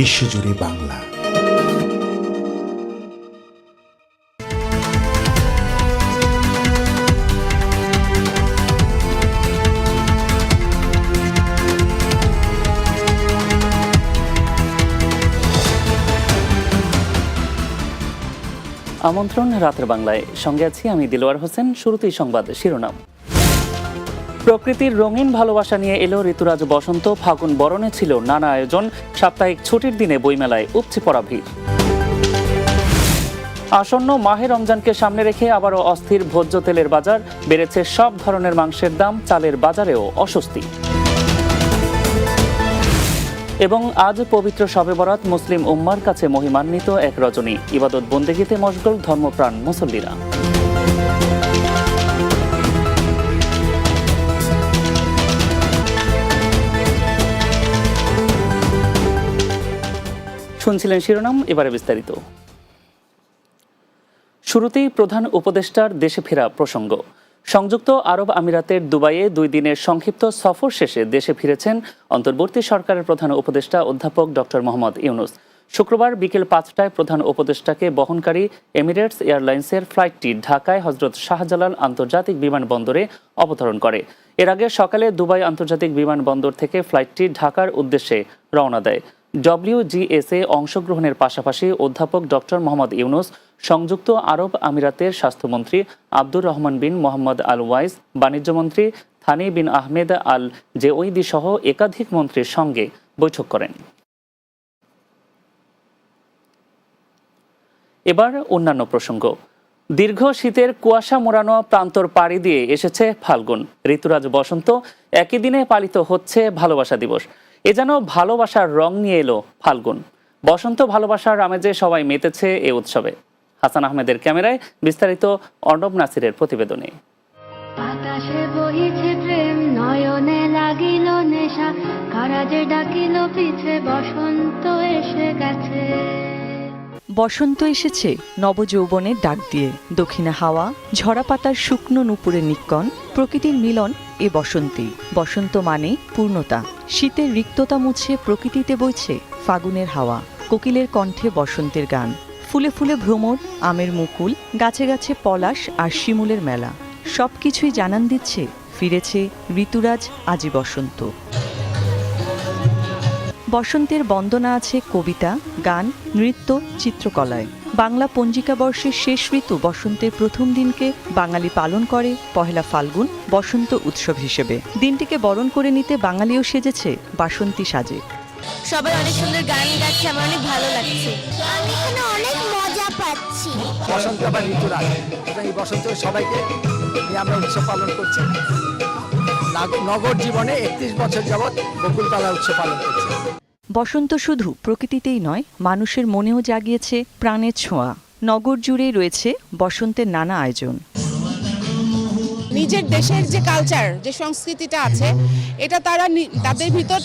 বিশ্বজুড়ে বাংলা। আমন্ত্রণ রাতের বাংলায়। সঙ্গে আছি আমি দিলওয়ার হোসেন শুরুতেই সংবাদ শিরোনাম। প্রকৃতির রঙিন ভালোবাসা নিয়ে এলো ঋতুরাজ বসন্ত। ফাগুন বরণে ছিল নানা আয়োজন। সাপ্তাহিক ছুটির দিনে বইমেলায় উপচে পড়া ভিড়। আসন্ন মাহে রমজানকে সামনে রেখে আবারও অস্থির ভোজ্য তেলের বাজার। বেড়েছে সব ধরনের মাংসের দাম, চালের বাজারেও অস্বস্তি। এবং আজ পবিত্র শবে বরাত মুসলিম উম্মার কাছে মহিমান্বিত এক রজনী। ইবাদত বন্দেগীতে মশগুল ধর্মপ্রাণ মুসল্লিরা। শুনছিলেন শিরোনাম, এবারে বিস্তারিত। শুরুতেই প্রধান উপদেষ্টার দেশে ফেরা প্রসঙ্গ। সংযুক্ত আরব আমিরাতের দুবাইয়ে দুই দিনের সংক্ষিপ্ত সফর শেষে দেশে ফিরেছেন অন্তর্বর্তী সরকারের প্রধান উপদেষ্টা অধ্যাপক ডক্টর মোহাম্মদ ইউনুস। শুক্রবার বিকেল পাঁচটায় প্রধান উপদেষ্টাকে বহনকারী এমিরেটস এয়ারলাইন্সের ফ্লাইটটি ঢাকায় হজরত শাহজালাল আন্তর্জাতিক বিমানবন্দরে অবতরণ করে। এর আগে সকালে দুবাই আন্তর্জাতিক বিমানবন্দর থেকে ফ্লাইটটি ঢাকার উদ্দেশ্যে রওনা দেয়। ডব্লিউজিএসএ অংশগ্রহণের পাশাপাশি অধ্যাপক ডক্টর মোহাম্মদ ইউনুস, সংযুক্ত আরব আমিরাতের স্বাস্থ্যমন্ত্রী Abdur Rahman bin Mohammed Al Owais বাণিজ্যমন্ত্রী Thani bin Ahmed Al Zeyoudi সহ একাধিক মন্ত্রীর সঙ্গে বৈঠক করেন। এবার অন্যান্য প্রসঙ্গ। দীর্ঘ শীতের কুয়াশা মোড়ানো প্রান্তর পাড়ি দিয়ে এসেছে ফাল্গুন। ঋতুরাজ বসন্ত, একই দিনে পালিত হচ্ছে ভালোবাসা দিবস। এ যেন ভালোবাসার রং নিয়ে এলো ফাল্গুন। বসন্ত ভালোবাসার আমেজে সবাই মেতেছে এ উৎসবে। হাসান আহমেদের ক্যামেরায় বিস্তারিত অর্ণব নাসিরের প্রতিবেদনে। নয়নে লাগিল ডাকিল পিছে, বসন্ত এসে গেছে। বসন্ত এসেছে নবযৌবনের ডাক দিয়ে। দক্ষিণা হাওয়া ঝরা পাতার শুকনো নুপুরের নিক্কণ প্রকৃতির মিলন এ বসন্তী। বসন্ত মানে পূর্ণতা। শীতের রিক্ততা মুছে প্রকৃতিতে বইছে ফাগুনের হাওয়া। কোকিলের কণ্ঠে বসন্তের গান। ফুলে ফুলে ভ্রমর, আমের মুকুল, গাছে গাছে পলাশ আর শিমুলের মেলা। সবকিছুই জানান দিচ্ছে, ফিরেছে ঋতুরাজ, আজি বসন্ত। বসন্তের বন্দনা আছে কবিতা গান নৃত্য চিত্রকলায়। বাংলা পঞ্জিকা বর্ষের শেষ ঋতু বসন্তের প্রথম দিনকে বাঙালি পালন করে পহেলা ফাল্গুন বসন্ত উৎসব হিসেবে। দিনটিকে বরণ করে নিতে বাঙালিও সেজেছে বাসন্তী সাজে। সবাই অনেক সুন্দর গান গাচ্ছে আমার অনেক ভালো লাগছে। আমি এখানে অনেক মজা পাচ্ছি। বসন্ত বা ঋতুরাজ। এবং এই বসন্ত সবাইকে আমরা উৎসব পালন করছি। নগর জীবনে একত্রিশ বছর যাবৎ বকুলতলা উৎসব পালন করছি। বসন্ত শুধু প্রকৃতিতেই নয় মানুষের মনেও জাগিয়েছে প্রাণের ছোঁয়া। নগর জুড়েই রয়েছে বসন্তের নানা আয়োজন। নিজের দেশের যে কালচার যে সংস্কৃতিটা আছে এটা তারা নি- তাদের ভিতর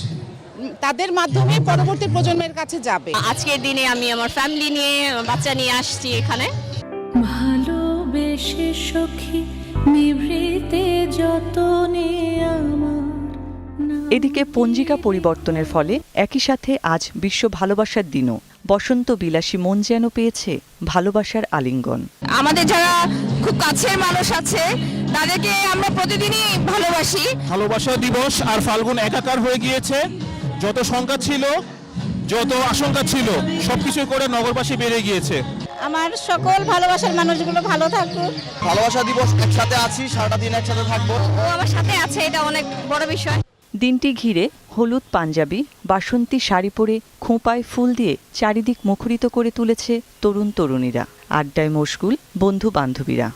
তাদের মাধ্যমে পরবর্তী প্রজন্মের কাছে যাবে। আজকের দিনে আমি আমার ফ্যামিলি নিয়ে বাচ্চা নিয়ে আসছি এখানে। ভালোবেসে সখী নিভৃতে যতনে আমার এদিকে পঞ্জিকা পরিবর্তনের ফলে একই সাথে আজ বিশ্ব ভালোবাসার দিনও। বসন্ত বিলাসী মন যেন পেয়েছে ভালোবাসার আলিঙ্গন। আমাদের যারা খুব কাছের মানুষ আছে তাদেরকে আমরা প্রতিদিনই ভালোবাসি। ভালোবাসা দিবস আর ফাল্গুন একাকার হয়ে গিয়েছে। যত সংখ্যা ছিল যত আশঙ্কা ছিল সবকিছু করে নগরবাসী বেড়ে গিয়েছে। আমার সকল ভালোবাসার মানুষগুলো ভালো থাকুক। ভালোবাসা দিবস একসাথে আছি সারাটা দিন একসাথে থাকব। ও আমার সাথে আছে এটা অনেক বড় বিষয়। দিনটি ঘিরে হলুদ পাঞ্জাবি বাসন্তী শাড়ি পরে খোঁপায় ফুল দিয়ে চারিদিক মুখরিত করে তুলেছে তরুণ তরুণীরা আড্ডায় মশগুল বন্ধু বান্ধবীরা।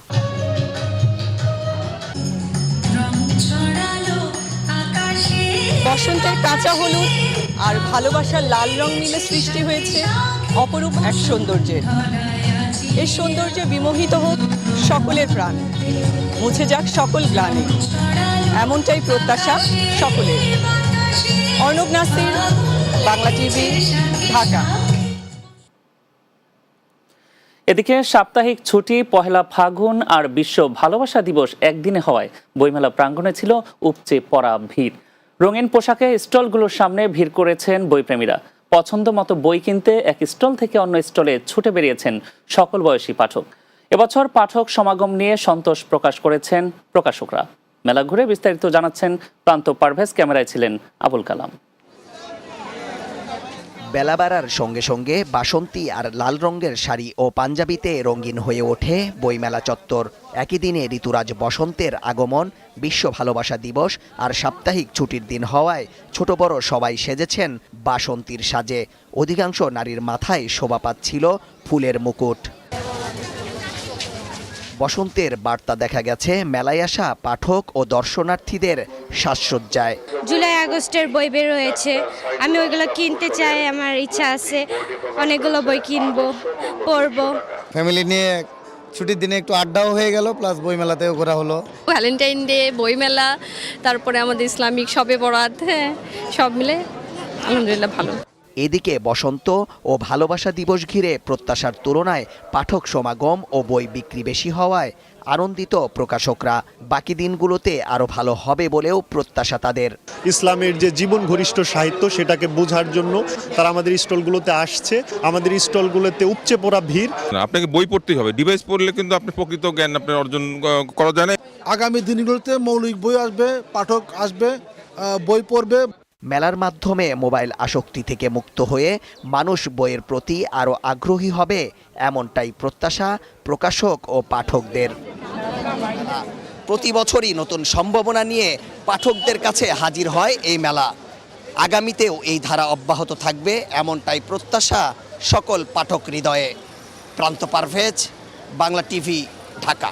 বসন্তের কাঁচা হলুদ আর ভালোবাসার লাল রং মিলে সৃষ্টি হয়েছে। অপরূপ এক সৌন্দর্যের এই সৌন্দর্যে বিমোহিত হোক সকলের প্রাণ। মুছে যাক সকল গ্লানি। এমনটাই প্রত্যাশা সকলের। অর্ণব নাসির, বাংলা টিভি, ঢাকা। এদিকে সাপ্তাহিক ছুটি, পহেলা ফাগুন আর বিশ্ব ভালোবাসা দিবস একদিনে হওয়ায় বইমেলা প্রাঙ্গণে ছিল উপচে পড়া ভিড়। রঙিন পোশাকে স্টলগুলোর সামনে ভিড় করেছেন বইপ্রেমীরা। পছন্দ মতো বই কিনতে এক স্টল থেকে অন্য স্টলে ছুটে বেরিয়েছেন সকল বয়সী পাঠক। এবছর পাঠক সমাগম নিয়ে সন্তোষ প্রকাশ করেছেন প্রকাশকরা। মেলা ঘুরে বিস্তারিত জানাচ্ছেন প্রান্ত পারভেজ, ক্যামেরায় ছিলেন আবুল কালাম। বেলা বাড়ার সঙ্গে সঙ্গে বাসন্তী আর লাল রঙের শাড়ি ও পাঞ্জাবিতে রঙিন হয়ে ওঠে বইমেলা চত্বর। একই দিনে ঋতুরাজ বসন্তের আগমন, বিশ্ব ভালোবাসা দিবস আর সাপ্তাহিক ছুটির দিন হওয়ায় ছোট বড় সবাই সেজেছেন বাসন্তীর সাজে। অধিকাংশ নারীর মাথায় শোভা পাচ্ছিল ফুলের মুকুট। বসন্তের বার্তা দেখা গেছে মেলায় আসা পাঠক ও দর্শনার্থীদের সাজসজ্জায়। জুলাই আগস্টের বই বের হয়েছে। আমি ওইগুলো কিনতে চাই আমার ইচ্ছা আছে। অনেকগুলো বই কিনবো পড়ব। ফ্যামিলি নিয়ে ছুটির দিনে একটু আড্ডাও হয়ে গেল প্লাস বইমেলাতেও ঘোরা হলো। ভ্যালেন্টাইন ডে বইমেলা তারপরে আমাদের ইসলামিক শবে বরাত হ্যাঁ সব মিলে আলহামদুলিল্লাহ ভালো। এদিকে বসন্ত ও ভালোবাসা দিবস ঘিরে প্রত্যাশার তুলনায় পাঠক সমাগম ও বই বিক্রি বেশি হওয়ায় আনন্দিত প্রকাশকরা। বাকি দিনগুলোতে আরও ভালো হবে বলেও প্রত্যাশা তাদের। ইসলামের যে জীবন ঘনিষ্ঠ সাহিত্য সেটাকে বোঝার জন্য তারা আমাদের স্টলগুলোতে আসছে। আমাদের স্টলগুলোতে উপচে পড়া ভিড়। আপনাকে বই পড়তেই হবে। ডিভাইস পড়লে কিন্তু আপনি প্রকৃত জ্ঞান আপনি অর্জন করা যায় না। আগামী দিনগুলোতে মৌলিক বই আসবে পাঠক আসবে বই পড়বে। মেলার মাধ্যমে মোবাইল আসক্তি থেকে মুক্ত হয়ে মানুষ বইয়ের প্রতি আরও আগ্রহী হবে এমনটাই প্রত্যাশা প্রকাশক ও পাঠকদের। প্রতি বছরই নতুন সম্ভাবনা নিয়ে পাঠকদের কাছে হাজির হয় এই মেলা। আগামীতেও এই ধারা অব্যাহত থাকবে এমনটাই প্রত্যাশা সকল পাঠক হৃদয়ে। প্রান্ত পারভেজ, বাংলা টিভি, ঢাকা।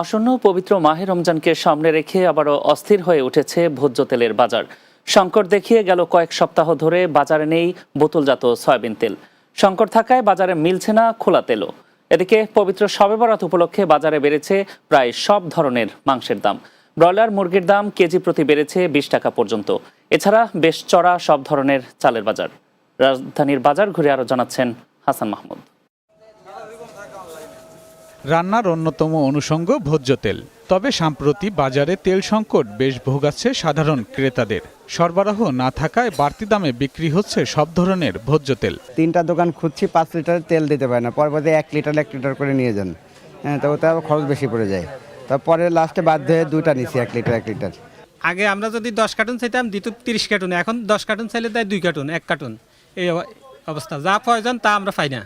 আসন্ন পবিত্র মাহে রমজানকে সামনে রেখে আবারও অস্থির হয়ে উঠেছে ভোজ্য তেলের বাজার। সংকট দেখিয়ে গেল কয়েক সপ্তাহ ধরে বাজারে নেই বোতলজাত সয়াবিন তেল। সংকট থাকায় বাজারে মিলছে না খোলা তেলও। এদিকে পবিত্র শবে বরাত উপলক্ষে বাজারে বেড়েছে প্রায় সব ধরনের মাংসের দাম। ব্রয়লার মুরগির দাম কেজি প্রতি বেড়েছে বিশ টাকা পর্যন্ত। এছাড়া বেশ চড়া সব ধরনের চালের বাজার। রাজধানীর বাজার ঘুরে আরও জানাচ্ছেন হাসান মাহমুদ। রান্নার অন্যতম অনুষঙ্গ ভোজ্য তেল। তবে সাম্প্রতি বাজারে তেল সংকট বেশ ভোগাচ্ছে সাধারণ ক্রেতাদের। সরবরাহ না থাকায় বাড়তি দামে বিক্রি হচ্ছে সব ধরনের ভোজ্য তেল। তিনটা দোকান খুঁজছি পাঁচ লিটার তেল দিতে পারে না। পরবর্তী এক লিটার এক লিটার করে নিয়ে যান। হ্যাঁ তো ওতে খরচ বেশি পড়ে যায়। তারপরে লাস্টে বাধ্য হয়ে দুইটা নিছি এক লিটার এক লিটার। আগে আমরা যদি দশ কার্টুন চাইতাম দিত তিরিশ কার্টুন। এখন দশ কার্টুন চাইলে দেয় দুই কার্টুন এক কার্টুন। এই অবস্থা। যা প্রয়োজন তা আমরা পাই না।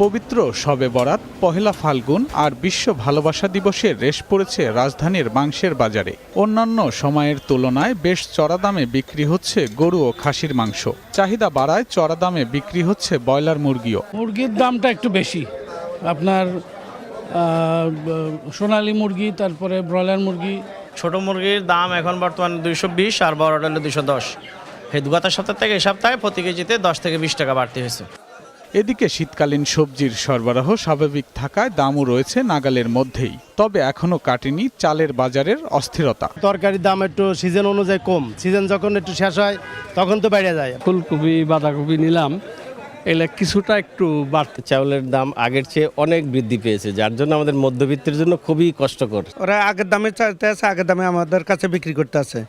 পবিত্র শবে বরাত পহেলা ফাল্গুন আর বিশ্ব ভালোবাসা দিবসের রেশ পড়েছে রাজধানীর মাংসের বাজারে। অন্যান্য সময়ের তুলনায় বেশ চড়া দামে বিক্রি হচ্ছে গরু ও খাসির মাংস। চাহিদা বাড়ায় চড়া দামে বিক্রি হচ্ছে ব্রয়লার মুরগিও। মুরগির দামটা একটু বেশি। আপনার সোনালী মুরগি তারপরে ব্রয়লার মুরগি। ছোট মুরগির দাম এখন বর্তমানে দুইশো বিশ আর বড়টা হলো দুইশো দশ। এই গত সপ্তাহ থেকে এই সপ্তাহে প্রতি কেজিতে দশ থেকে বিশ টাকা বাড়তি হয়েছে। এদিকে শীতকালীন সবজির সরবরাহ স্বাভাবিক থাকায় দামও রয়েছে নাগালের মধ্যেই তবে এখনও কাটেনি চালের বাজারের অস্থিরতা। তরকারির দাম একটু সিজন অনুযায়ী কম। সিজন যখন একটু শেষ হয় তখন তো বেড়ে যায়। ফুলকপি বাঁধাকপি নিলাম এগুলো কিছুটা একটু বাড়তে। চাউলের দাম আগের চেয়ে অনেক বৃদ্ধি পেয়েছে যার জন্য আমাদের মধ্যবিত্তের জন্য খুবই কষ্টকর। ওরা আগের দামে চাইতে আছে আগের দামে আমাদের কাছে বিক্রি করতে আছে।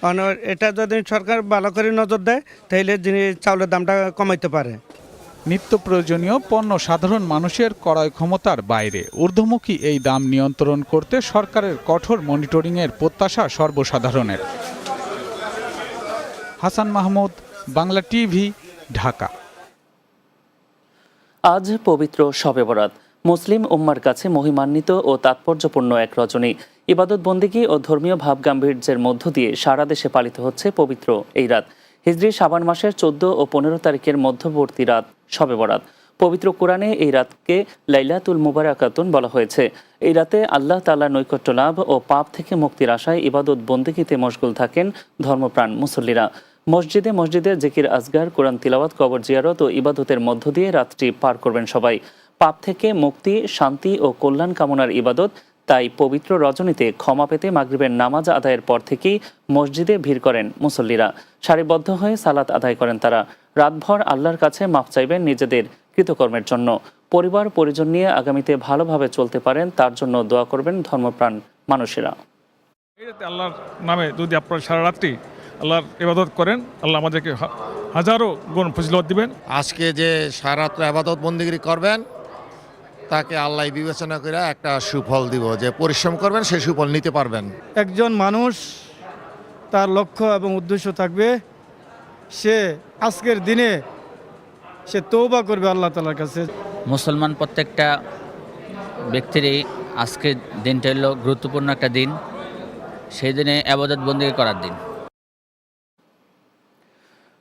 কারণ এটা যদি সরকার ভালো করে নজর দেয় তাহলে চাউলের দামটা কমাইতে পারে। নিত্য প্রয়োজনীয় পণ্য সাধারণ মানুষের ক্রয় ক্ষমতার বাইরে। ঊর্ধ্বমুখী এই দাম নিয়ন্ত্রণ করতে সরকারের কঠোর মনিটরিংয়ের প্রত্যাশা সর্বসাধারণের। হাসান মাহমুদ, বাংলা টিভি, ঢাকা। আজ পবিত্র শবে বরাত। মুসলিম উম্মার কাছে মহিমান্বিত ও তাৎপর্যপূর্ণ এক রজনী। ইবাদত বন্দিগি ও ধর্মীয় ভাব গাম্ভীর্যের মধ্য দিয়ে সারা দেশে পালিত হচ্ছে পবিত্র এই রাত। হিজরি সাবান মাসের চোদ্দ ও পনেরো তারিখের মধ্যবর্তী রাত। শবে বরাত। পবিত্র কোরআনে এই রাতকে লাইলাতুল মুবারাকাতুন বলা হয়েছে। এই রাতে আল্লাহ তাআলা নৈকট্য লাভ ও পাপ থেকে মুক্তির আশায় ইবাদত বন্দিগিতে মশগুল থাকেন ধর্মপ্রাণ মুসল্লিরা। মসজিদে মসজিদে জিকির আজগার, কোরআন তিলাওয়াত, কবর জিয়ারত ও ইবাদতের মধ্য দিয়ে রাতটি পার করবেন সবাই। পাপ থেকে মুক্তি, শান্তি ও কল্যাণ কামনার ইবাদত, তাই পবিত্র রজনীতে ক্ষমা পেতে মাগরিবের নামাজ আদায়ের পর থেকেই মসজিদে ভিড় করেন মুসল্লিরা। সারিবদ্ধ হয়ে সালাত আদায় করেন তারা। রাতভর আল্লাহর কাছে মাপ চাইবেন নিজেদের কৃতকর্মের জন্য। পরিবার পরিজন নিয়ে আগামীতে ভালোভাবে চলতে পারেন তার জন্য দোয়া করবেন ধর্মপ্রাণ মানুষেরা। আল্লাহর নামে যদি আপনারা সারা রাত্রি আল্লাহর ইবাদত করেন আল্লাহ আমাদেরকে হা- হাজারো গুণ ফজিলত দিবেন। আজকে যে সারাত্র আবাদত বন্দিগিরি করবেন তাকে আল্লাহ বিবেচনা করে একটা সুফল দিব। যে পরিশ্রম করবেন সে সুফল নিতে পারবেন। একজন মানুষ তার লক্ষ্য এবং উদ্দেশ্য থাকবে সে আজকের দিনে সে তৌবা করবে আল্লাহ তালার কাছে। মুসলমান প্রত্যেকটা ব্যক্তিরই আজকের দিনটা হলো গুরুত্বপূর্ণ একটা দিন। সেই দিনে আবাদত বন্দি করার দিন।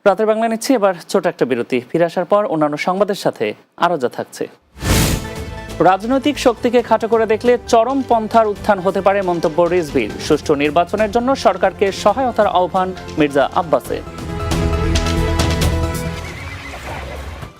রাতের বাংলা নিচ্ছি এবার ছোট একটা বিরতি। ফিরে আসার পর অন্যান্য সংবাদের সাথে আরও যা থাকছে। রাজনৈতিক শক্তিকে খাটো করে দেখলে চরম পন্থার উত্থান হতে পারে মন্তব্য রিজভির। সুষ্ঠু নির্বাচনের জন্য সরকারকে সহায়তার আহ্বান মির্জা আব্বাসের।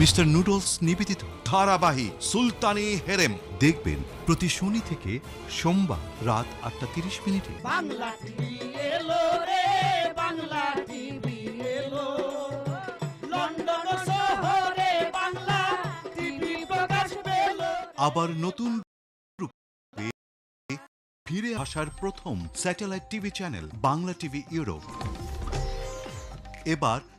মিস্টার নুডলস নিবেদিত। ধারাবাহিক সুলতানি হেরেম। দেখবেন প্রতি শনি থেকে সোমবার রাত আটটা তিরিশ মিনিটে। বাংলা বাংলা আবার নতুন রূপে ফিরে আসার প্রথম satellite TV channel Bangla TV Europe. এবার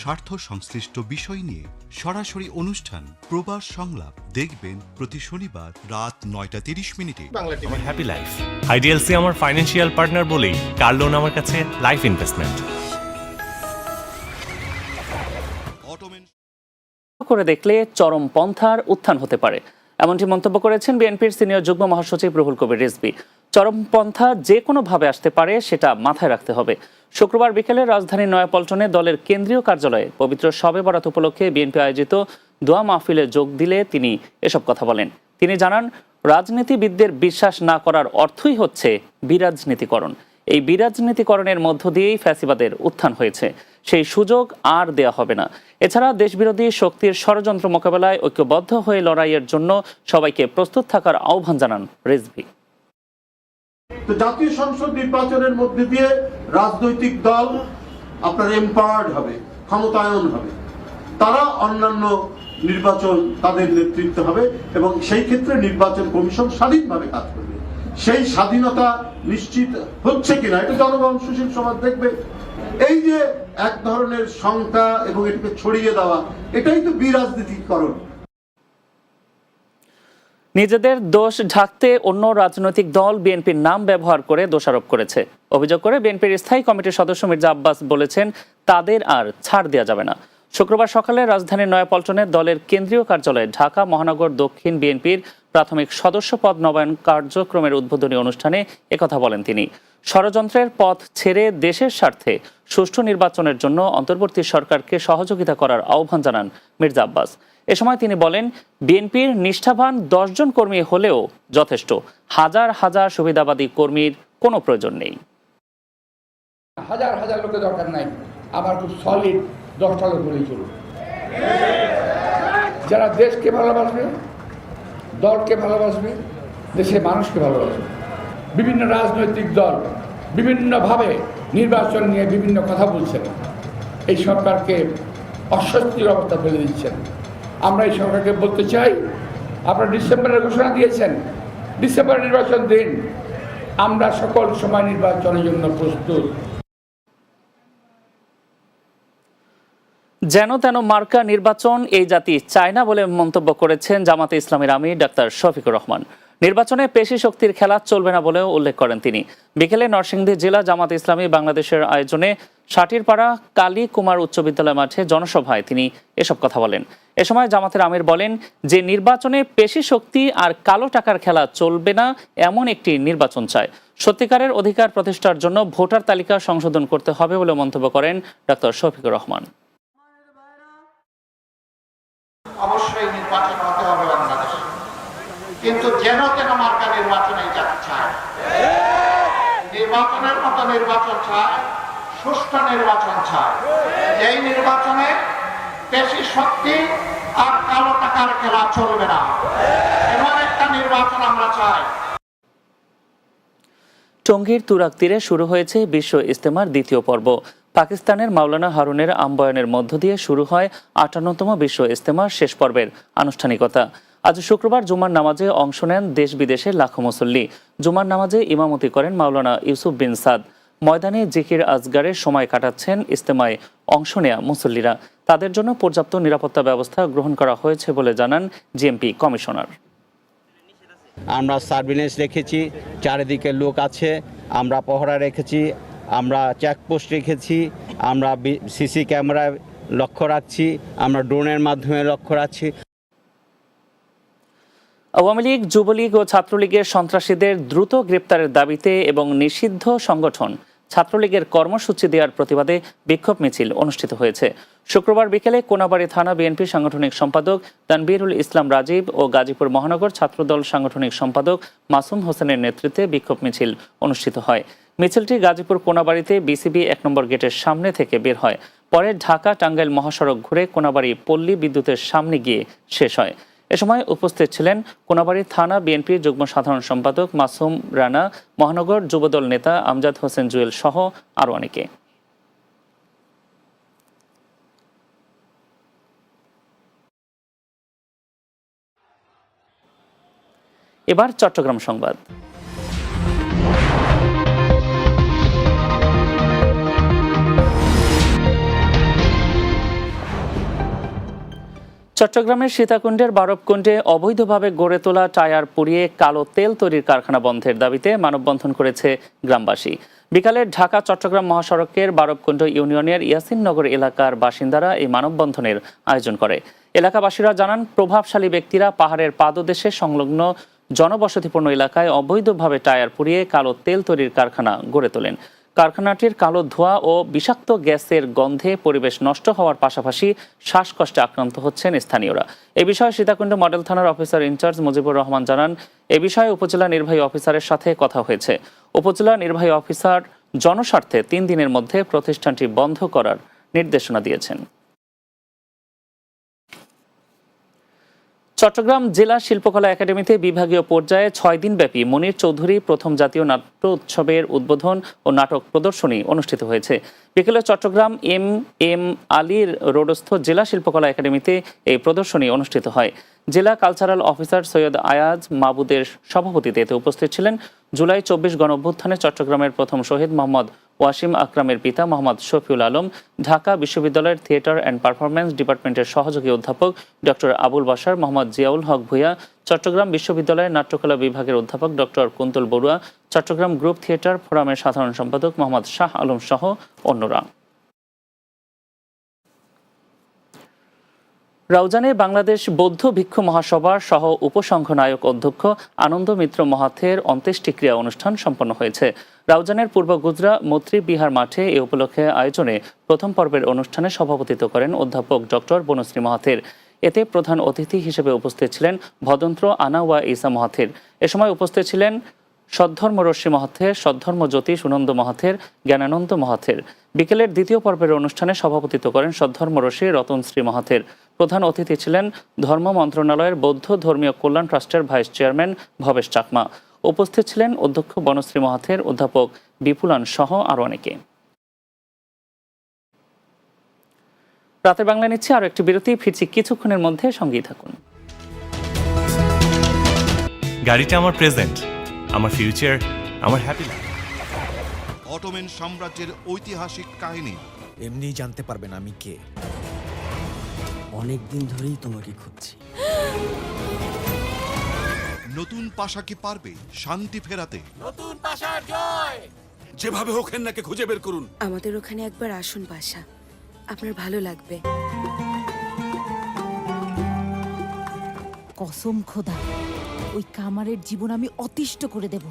স্বার্থ সংশ্লিষ্ট বিষয় নিয়ে সরাসরি অনুষ্ঠান প্রবাস সংলাপ দেখবেন প্রতি শনিবার রাত নয়টা তিরিশ মিনিটে। আমার হ্যাপি লাইফ আইডিএলসি আমার ফাইন্যান্সিয়াল পার্টনার বলেই কার লোন আমার কাছে? লাইফ ইনভেস্টমেন্ট করে দেখলে চরম পন্থার উত্থান হতে পারে। এমনটি মন্তব্য করেছেন বিএনপির সিনিয়র যুগ্ম মহাসচিব রুহুল কবির রিজভি। চরমপন্থা যে কোনোভাবে আসতে পারে সেটা মাথায় রাখতে হবে। শুক্রবার বিকেলে রাজধানীর নয়াপল্টনে দলের কেন্দ্রীয় কার্যালয়ে পবিত্র শবে বরাত উপলক্ষে বিএনপি আয়োজিত দোয়া মাহফিলে যোগ দিলে তিনি এসব কথা বলেন। তিনি জানান, রাজনীতিবিদদের বিশ্বাস না করার অর্থই হচ্ছে বিরাজনীতিকরণ। এই বিরাজনীতিকরণের মধ্য দিয়েই ফ্যাসিবাদের উত্থান হয়েছে। সেই সুযোগ আর দেয়া হবে না। এছাড়া দেশবিরোধী শক্তির ষড়যন্ত্র মোকাবেলায় ঐক্যবদ্ধ হয়ে লড়াইয়ের জন্য সবাইকে প্রস্তুত থাকার আহ্বান জানান রিজভি। তো জাতীয় সংসদ নির্বাচনের মধ্যে দিয়ে রাজনৈতিক দল আপনার এম্পাওয়ার্ড হবে, ক্ষমতায়ন হবে। তারা অন্যান্য নির্বাচন তাদের নেতৃত্ব হবে এবং সেই ক্ষেত্রে নির্বাচন কমিশন স্বাধীনভাবে কাজ করবে। সেই স্বাধীনতা নিশ্চিত হচ্ছে কিনা, এটা জনগণ সুশীল সমাজ দেখবে। এই যে এক ধরনের শঙ্কা এবং এটাকে ছড়িয়ে দেওয়া, এটাই তো বিরাজনীতিকরণ। নিজেদের দোষ ঢাকতে অন্য রাজনৈতিক দল বিএনপির নাম ব্যবহার করে দোষারোপ করেছে। অভিযোগ করে বিএনপির স্থায়ী কমিটির সদস্য মির্জা আব্বাস বলেছেন, তাদের আর ছাড় দেওয়া যাবে না। শুক্রবার সকালে রাজধানীর নয়াপল্টনে দলের কেন্দ্রীয় কার্যালয়ে ঢাকা মহানগর দক্ষিণ বিএনপির প্রাথমিক সদস্য পদ নবায়ন কার্যক্রমের উদ্বোধনী অনুষ্ঠানে একথা বলেন তিনি। ষড়যন্ত্রের পথ ছেড়ে দেশের স্বার্থে সুষ্ঠু নির্বাচনের জন্য অন্তর্বর্তী সরকারকে সহযোগিতা করার আহ্বান জানান মির্জা আব্বাস। এ সময় তিনি বলেন, বিএনপির নিষ্ঠাবান দশজন কর্মী হলেও যথেষ্ট। হাজার হাজার সুবিধাবাদী কর্মীর কোনো প্রয়োজন নেই। হাজার হাজার লোকের দরকার নাই। খুব সলিড দশটা লোক হলেই চলুন যারা দেশকে ভালোবাসবে দলকে ভালোবাসবে, দেশের মানুষকে ভালোবাসবে। বিভিন্ন রাজনৈতিক দল বিভিন্নভাবে নির্বাচন নিয়ে বিভিন্ন কথা বলছেন। এই সরকারকে অস্বস্তির অবস্থা ফেলে দিচ্ছেন। আমরা এই সরকারকে বলতে চাই, আপনারা ডিসেম্বরের ঘোষণা দিয়েছেন। ডিসেম্বর নির্বাচন দিন। আমরা সকল সময় নির্বাচনের জন্য প্রস্তুত। যেন তেন মার্কা নির্বাচন এই জাতি চায় না বলে মন্তব্য করেছেন জামাতে ইসলামের আমির ডাক্তার শফিকুর রহমান। নির্বাচনে পেশি শক্তির খেলা চলবে না বলেও উল্লেখ করেন তিনি। বিকেলে নরসিংদী জেলা জামাত ইসলামী বাংলাদেশের আয়োজনে সাটিরপাড়া কালী কুমার উচ্চ বিদ্যালয় মাঠে জনসভায় তিনি এসব কথা বলেন। এ সময় জামাতের আমির বলেন যে নির্বাচনে পেশি শক্তি আর কালো টাকার খেলা চলবে না এমন একটি নির্বাচন চায়। সত্যিকারের অধিকার প্রতিষ্ঠার জন্য ভোটার তালিকা সংশোধন করতে হবে বলে মন্তব্য করেন ডক্টর শফিকুর রহমান অবশ্যই নির্বাচন হতে হবে বাংলাদেশে কিন্তু যেন তেন মার্কা নির্বাচনে যেতে চায়? নির্বাচনের মতো নির্বাচন চায়, সুষ্ঠু নির্বাচন চায়। এই নির্বাচনে বেশি শক্তি আর কালো টাকার খেলা চলবে না। এমন একটা নির্বাচন আমরা চাই। টঙ্গীর তুরাক তীরে শুরু হয়েছে বিশ্ব ইস্তেমার দ্বিতীয় পর্ব। পাকিস্তানের মাওলানা হারুনের আম্বয়নের মধ্য দিয়ে শুরু হয় আটান্নতম বিশ্ব ইস্তেমার শেষ পর্বের আনুষ্ঠানিকতা। আজ শুক্রবার জুমার নামাজে অংশ নেন দেশ বিদেশের লাখো মুসল্লি। জুমার নামাজে ইমামতি করেন মাওলানা ইউসুফ বিন সাদ। ময়দানে জিকির আজগারের সময় কাটাচ্ছেন ইস্তেমায় অংশ নেয়া মুসল্লিরা। তাদের জন্য পর্যাপ্ত নিরাপত্তা ব্যবস্থা গ্রহণ করা হয়েছে বলে জানান জিএমপি কমিশনার। আমরা সার্ভিলেন্স রেখেছি, চারিদিকে লোক আছে, আমরা পহরা রেখেছি, আমরা চেকপোস্ট রেখেছি, আমরা সিসি ক্যামেরায় লক্ষ্য রাখছি, আমরা ড্রোনের মাধ্যমে লক্ষ্য রাখছি। আওয়ামী লীগ, যুবলীগ ও ছাত্রলীগের সন্ত্রাসীদের দ্রুত গ্রেপ্তারের দাবিতে এবং নিষিদ্ধ সংগঠন ছাত্রলীগের কর্মসূচি দেওয়ার প্রতিবাদে বিক্ষোভ মিছিল অনুষ্ঠিত হয়েছে। শুক্রবার বিকেলে কোনাবাড়ি থানা বিএনপি সাংগঠনিক সম্পাদক তানবিরুল ইসলাম রাজীব ও গাজীপুর মহানগর ছাত্রদল সাংগঠনিক সম্পাদক মাসুম হোসেনের নেতৃত্বে বিক্ষোভ মিছিল অনুষ্ঠিত হয়। মিছিলটি গাজীপুর কোনাবাড়িতে বিসিবি এক নম্বর গেটের সামনে থেকে বের হয়। পরে ঢাকা টাঙ্গাইল মহাসড়ক ঘুরে কোনাবাড়ি পল্লী বিদ্যুতের সামনে গিয়ে শেষ হয়। এ সময় উপস্থিত ছিলেন কোনাবাড়ি থানা বিএনপির যুগ্ম সাধারণ সম্পাদক মাসুম রানা, মহানগর যুবদল নেতা আমজাদ হোসেন জুয়েল সহ আরও অনেকে। এবার চট্টগ্রাম সংবাদ। চট্টগ্রামের সীতাকুণ্ডের বারবকুণ্ডে অবৈধভাবে গড়ে তোলা টায়ার পুড়িয়ে কালো তেল তৈরির কারখানা বন্ধের দাবিতে মানববন্ধন করেছে গ্রামবাসী। বিকালে ঢাকা, চট্টগ্রাম মহাসড়কের বারবকুণ্ড ইউনিয়নের ইয়াসিননগর এলাকার বাসিন্দারা এই মানববন্ধনের আয়োজন করে। এলাকাবাসীরা জানান, প্রভাবশালী ব্যক্তিরা পাহাড়ের পাদদেশে সংলগ্ন জনবসতিপূর্ণ এলাকায় অবৈধভাবে টায়ার পুড়িয়ে কালো তেল তৈরির কারখানা গড়ে তোলেন। কারখানাটির কালো ধোঁয়া ও বিষাক্ত গ্যাসের গন্ধে পরিবেশ নষ্ট হওয়ার পাশাপাশি শ্বাসকষ্টে আক্রান্ত হচ্ছেন স্থানীয়রা। এ বিষয়ে সীতাকুণ্ড মডেল থানার officer in charge Mujibur Rahman জানান, এ বিষয়ে উপজেলা নির্বাহী অফিসারের সাথে কথা হয়েছে। উপজেলা নির্বাহী অফিসার জনস্বার্থে তিন দিনের মধ্যে প্রতিষ্ঠানটি বন্ধ করার নির্দেশনা দিয়েছেন। চট্টগ্রাম জেলা শিল্পকলা একাডেমিতে বিভাগীয় পর্যায়ে ছয় দিনব্যাপী মনির চৌধুরী প্রথম জাতীয় নাট্য উৎসবের উদ্বোধন ও নাটক প্রদর্শনী অনুষ্ঠিত হয়েছে। বিকেলে চট্টগ্রাম এম এম আলীর রোডস্থ জেলা শিল্পকলা একাডেমিতে এই প্রদর্শনী অনুষ্ঠিত হয়। জেলা কালচারাল অফিসার সৈয়দ আয়াজ মাবুদের সভাপতিতে এতে উপস্থিত ছিলেন জুলাই চব্বিশ গণ অভ্যুত্থানে চট্টগ্রামের প্রথম শহীদ মোহাম্মদ ওয়াসিম আকরামের পিতা মোহাম্মদ শফিউল আলম, ঢাকা বিশ্ববিদ্যালয়ের থিয়েটার অ্যান্ড পারফরমেন্স ডিপার্টমেন্টের সহযোগী অধ্যাপক ডক্টর আবুল বাসার মোহাম্মদ জিয়াউল হক ভুইয়া, চট্টগ্রাম বিশ্ববিদ্যালয়ের নাট্যকলা বিভাগের অধ্যাপক doctor Kuntal Barua, Chittagong group theatre ফোরামের সাধারণ সম্পাদক মোহাম্মদ শাহ আলম সহ অন্যরা। রাউজানে বাংলাদেশ বৌদ্ধ ভিক্ষু মহাসভার সহ উপসংঘ নায়ক অধ্যক্ষ আনন্দ মিত্র মহাথের অন্ত্যেষ্টিক্রিয়া অনুষ্ঠান সম্পন্ন হয়েছে। রাউজানের পূর্ব গুজরা মৈত্রী বিহার মাঠে এ উপলক্ষে আয়োজনে প্রথম পর্বের অনুষ্ঠানে সভাপতিত্ব করেন অধ্যাপক ডক্টর বনশ্রী মহাথের। এতে প্রধান অতিথি হিসেবে উপস্থিত ছিলেন ভদন্ত্র আনাওয়া ইসা মহাথের। এ সময় উপস্থিত ছিলেন সদ্ধর্ম রশ্মি মহাথের, সদ্ধর্ম জ্যোতি সুনন্দ মহাথের, জ্ঞানানন্দ মহাথের। বিকেলের দ্বিতীয় পর্বের অনুষ্ঠানে সভাপতিত্ব করেন সদ্ধর্ম রশ্মি রতনশ্রী মহাথের। প্রধান অতিথি ছিলেন ধর্ম মন্ত্রণালয়ের বৌদ্ধ ধর্মীয় কল্যাণ ট্রাস্টের ভাইস চেয়ারম্যান ভবেশ চাকমা। উপস্থিত ছিলেন অধ্যক্ষ বনশ্রী মহাথের অধ্যাপক বিপুলান সহ আরও অনেকে। রাতের বাংলা নিচ্ছে আরও একটি বিরতি, ফিরছি কিছুক্ষণের মধ্যে সঙ্গেই থাকুন। গাড়িটা আমার প্রেজেন্ট আমার ফিউচার আমার হ্যাপি লাইফ অটোমেন সাম্রাজ্যের ঐতিহাসিক কাহিনী। এমনি জানতে পারবেন আমি কে। অনেক দিন ধরেই তোমাকে খুঁজছি। নতুন পাশা কি পারবে শান্তি ফেরাতে? নতুন পাশার জয়! যেভাবে হোক হেন্নাকে খুঁজে বের করুন। আমাদের ওখানে একবার আসুন বাসা আপনার ভালো লাগবে। কসম খোদা। ওই কামারের জীবন আমি অতিষ্ঠ করে দেব।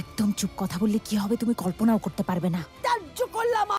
একদম চুপ কথা বললে কি হবে তুমি কল্পনাও করতে পারবে না।